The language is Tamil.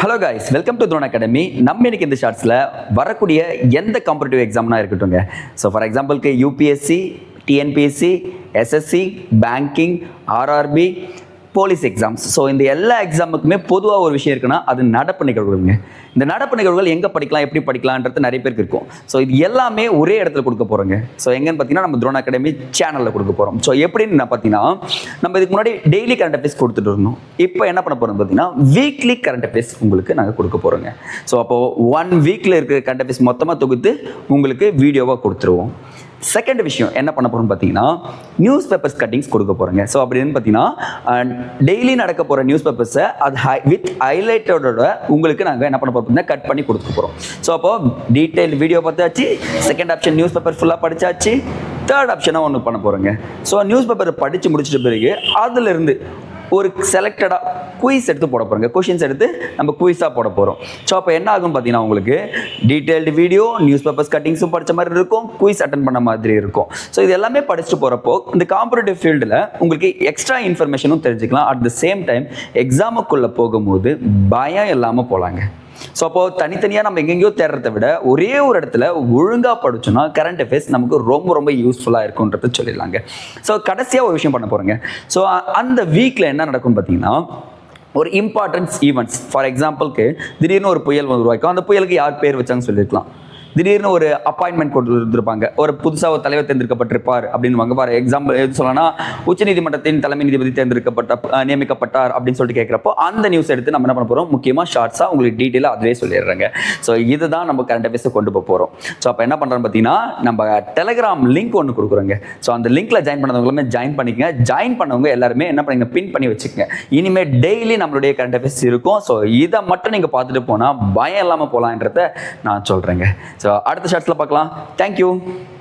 Hello guys welcome to Throne academy நம்ம இன்னைக்கு இந்த ஷார்ட்ஸில் வரக்கூடிய எந்த காம்படிட்டிவ் எக்ஸாம்னா இருக்கட்டும்ங்க. ஸோ ஃபார் எக்ஸாம்பிளுக்கு UPSC TNPSC SSC banking RRB police exams so இந்த எல்லா எக்ஸாமுக்குமே பொதுவாக ஒரு விஷயம் இருக்குன்னா அது நடப்பு நிகழ்வுகள்ங்க. இந்த நடப்பு நிகழ்வுகள் எங்கே படிக்கலாம் எப்படி படிக்கலான்றது நிறைய பேருக்கு இருக்கும். ஸோ இது எல்லாமே ஒரே இடத்துல கொடுக்க போகிறோங்க ஸோ எங்கன்னு பார்த்தீங்கன்னா நம்ம துரோன் அகாடமி சேனலில் கொடுக்க போகிறோம் ஸோ எப்படின்னு பார்த்தீங்கன்னா நம்ம இதுக்கு முன்னாடி டெய்லி கரண்ட் அஃபேர்ஸ் கொடுத்துட்டு இருந்தோம். இப்போ என்ன பண்ண போகிறோம் பார்த்தீங்கன்னா வீக்லி கரண்ட் அஃபேர்ஸ் உங்களுக்கு நாங்கள் கொடுக்க போகிறோங்க ஸோ அப்போது ஒன் வீக்கில் இருக்கிற கரண்ட் அஃபேர்ஸ் மொத்தமாக தொகுத்து உங்களுக்கு வீடியோவாக கொடுத்துருவோம். செகண்ட் விஷயம் என்ன பண்ண போகிறோம்னு பார்த்தீங்கன்னா நியூஸ் பேப்பர்ஸ் கட்டிங்ஸ் கொடுக்க போகிறோங்க ஸோ அப்படின்னு பார்த்தீங்கன்னா டெய்லி நடக்க போகிற நியூஸ் பேப்பர்ஸை அது ஹை வித் ஹைலைட்டோட உங்களுக்கு நாங்கள் என்ன பண்ண போகிறோம் கட் பண்ணி கொடுக்க போகிறோம் ஸோ அப்போ டீட்டெயில் வீடியோ பார்த்தாச்சு செகண்ட் ஆப்ஷன் நியூஸ் பேப்பர் ஃபுல்லாக படிச்சாச்சு தேர்ட் ஆப்ஷனாக ஒன்று பண்ண போகிறோங்க ஸோ நியூஸ் பேப்பரை படித்து முடிச்சிட்ட பிறகு அதிலிருந்து ஒரு செலக்டடாக குயிஸ் எடுத்து போட போகிறோங்க கொஷின்ஸ் எடுத்து நம்ம குயிஸாக போட போகிறோம் ஸோ அப்போ என்ன ஆகும் பார்த்தீங்கன்னா உங்களுக்கு டீட்டெயில்டு வீடியோ நியூஸ் பேப்பர்ஸ் கட்டிங்ஸும் படித்த மாதிரி இருக்கும். குயிஸ் அட்டன் பண்ண மாதிரி இருக்கும். ஸோ இது எல்லாமே படிச்சுட்டு போகிறப்போ இந்த காம்படிட்டிவ் ஃபீல்டில் உங்களுக்கு எக்ஸ்ட்ரா இன்ஃபர்மேஷனும் தெரிஞ்சுக்கலாம். அட் த சேம் டைம் எக்ஸாமுக்குள்ளே போகும்போது பயம் இல்லாமல் போகலாங்க ஸோ அப்போது தனித்தனியாக நம்ம எங்கெங்கேயோ தேடுறதை விட ஒரே ஒரு இடத்துல ஒழுங்காக படிச்சோன்னா கரண்ட் அஃபேர்ஸ் நமக்கு ரொம்ப ரொம்ப யூஸ்ஃபுல்லாக இருக்குன்றத சொல்லிடலாங்க. ஸோ கடைசியாக ஒரு விஷயம் பண்ண போகிறேங்க ஸோ அந்த வீக்கில் என்ன நடக்கும்னு பார்த்தீங்கன்னா ஒரு இம்பார்ட்டன்ஸ் ஈவெண்ட்ஸ் ஃபார் எக்ஸாம்பிளுக்கு திடீர்னு ஒரு புயல் வந்து உருவாக்கும் அந்த புயலுக்கு யார் பேர் வச்சாங்கன்னு சொல்லியிருக்கலாம் திடீர்னு ஒரு அப்பாயின்மெண்ட் கொண்டு ஒரு புதுசாக ஒரு தலைவர் தேர்ந்தெடுக்கப்பட்டிருப்பார் அப்படின்னு ஃபார் எக்ஸாம்பிள் எது சொல்லலாம் உச்சநீதிமன்றத்தின் தலைமை நீதிபதி தேர்ந்தெடுக்கப்பட்ட நியமிக்கப்பட்டார் அப்படின்னு சொல்லிட்டு கேட்குறப்போ அந்த நியூஸ் எடுத்து நம்ம என்ன பண்ண போகிறோம் முக்கியமாக ஷார்ட்ஸாக உங்களுக்கு டீட்டெயிலாக அதுவே சொல்லிடுறாங்க. ஸோ இதுதான் நம்ம கரண்ட் அஃபேர்ஸை கொண்டு போக போகிறோம் ஸோ அப்போ என்ன பண்ணுறோம் பார்த்தீங்கன்னா நம்ம டெலகிராம் லிங்க் ஒன்று கொடுக்குறோங்க. ஸோ அந்த லிங்க்கில் ஜாயின் பண்ணவங்களுமே ஜாயின் பண்ணிக்கங்க. ஜாயின் பண்ணவங்க எல்லாருமே என்ன பண்ணுங்க பின் பண்ணி வச்சுக்கோங்க. இனிமேல் டெய்லி நம்மளுடைய கரண்ட் அஃபேர்ஸ் இருக்கும். ஸோ இதை மட்டும் நீங்கள் பார்த்துட்டு போனால் பயம் இல்லாமல் போகலான்றத நான் சொல்கிறேங்க ஸோ ஸோ அடுத்த ஷார்ட்ஸில் பார்க்கலாம். தேங்க்யூ